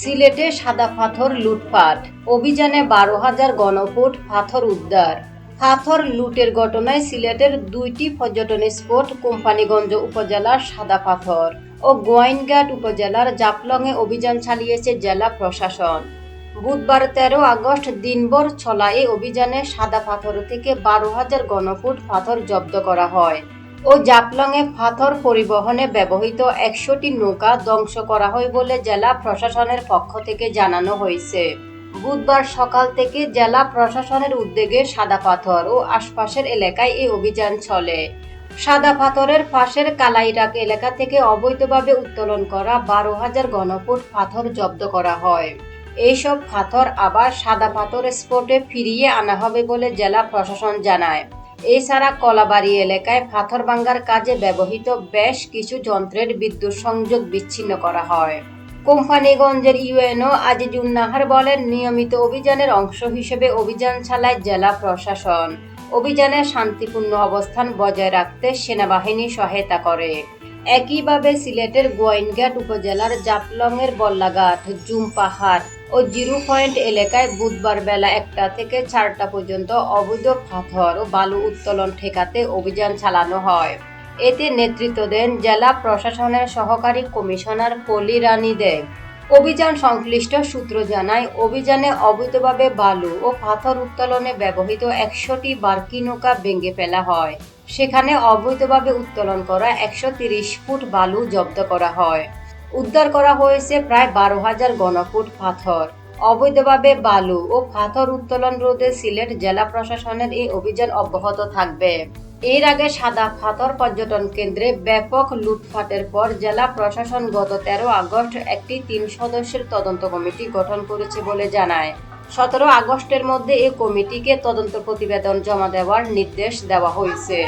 সিলেটে সাদা পাথর লুটপাট। অভিযানে বারো হাজার গণফুট, পাথর উদ্ধার। পাথর লুটের ঘটনায় সিলেটের দুইটি পর্যটন স্পট, কোম্পানিগঞ্জ উপজেলার সাদা পাথর ও গোয়াইনঘাট উপজেলার জাফলংয়ে অভিযান চালিয়েছে জেলা প্রশাসন। বুধবার তেরো আগস্ট দিনভর চলা এই অভিযানে সাদা পাথর থেকে বারো হাজার গণফুট পাথর জব্দ করা হয়। ও জাফলংয়ে পাথর পরিবহনে ব্যবহৃত একশোটি নৌকা ধ্বংস করা হয় বলে জেলা প্রশাসনের পক্ষ থেকে জানানো হয়েছে। বুধবার সকাল থেকে জেলা প্রশাসনের উদ্যোগে সাদা পাথর ও আশপাশের এলাকায় এই অভিযান চলে। সাদা পাথরের পাশের কালাইরাক এলাকা থেকে অবৈধভাবে উত্তোলন করা বারো হাজার ঘনফুট পাথর জব্দ করা হয়। এইসব পাথর আবার সাদা পাথর স্পটে ফিরিয়ে আনা হবে বলে জেলা প্রশাসন জানায়। এছাড়া কলাবাড়ি এলাকায় পাথর ভাঙ্গার কাজে ব্যবহৃত বেশ কিছু যন্ত্রের বিদ্যুৎ সংযোগ বিচ্ছিন্ন করা হয়। কোম্পানিগঞ্জের ইউএনও আজিজুন নাহার বলেন, নিয়মিত অভিযানের অংশ হিসেবে অভিযান চালায় জেলা প্রশাসন। অভিযানে শান্তিপূর্ণ অবস্থান বজায় রাখতে সেনাবাহিনী সহায়তা করে। একইভাবে সিলেটের গোয়াইনঘাট উপজেলার জাফলংয়ের বল্লাঘাট, জুম পাহাড় ও জিরো পয়েন্ট এলাকায় বুধবার বেলা একটা থেকে চারটা পর্যন্ত অবৈধ পাথর ও বালু উত্তোলন ঠেকাতে অভিযান চালানো হয়। এতে নেতৃত্ব দেন জেলা প্রশাসনের সহকারী কমিশনার পলি রানী দেব অভিযান সংশ্লিষ্ট সূত্র জানায়, অভিযানে অবৈধভাবে বালু ও পাথর উত্তোলনে ব্যবহৃত একশোটি বার্কি নৌকা ভেঙে ফেলা হয়। সেখানে অবৈধভাবে উত্তোলন করা একশো ফুট বালু জব্দ করা হয়। উদ্ধার করা হয়েছে প্রায় বারো হাজার গণফুট পাথর। অবৈধভাবে বালু ও পাথর উত্তোলন রোধে সিলেট জেলা প্রশাসনের এই অভিযান অব্যাহত থাকবে। এর আগে সাদা পাথর পর্যটন কেন্দ্রে ব্যাপক লুটপাটের পর জেলা প্রশাসন গত তেরো আগস্ট একটি তিন সদস্যের তদন্ত কমিটি গঠন করেছে বলে জানায়। সতেরো আগস্টের মধ্যে এই কমিটিকে তদন্ত প্রতিবেদন জমা দেওয়ার নির্দেশ দেওয়া হয়েছে।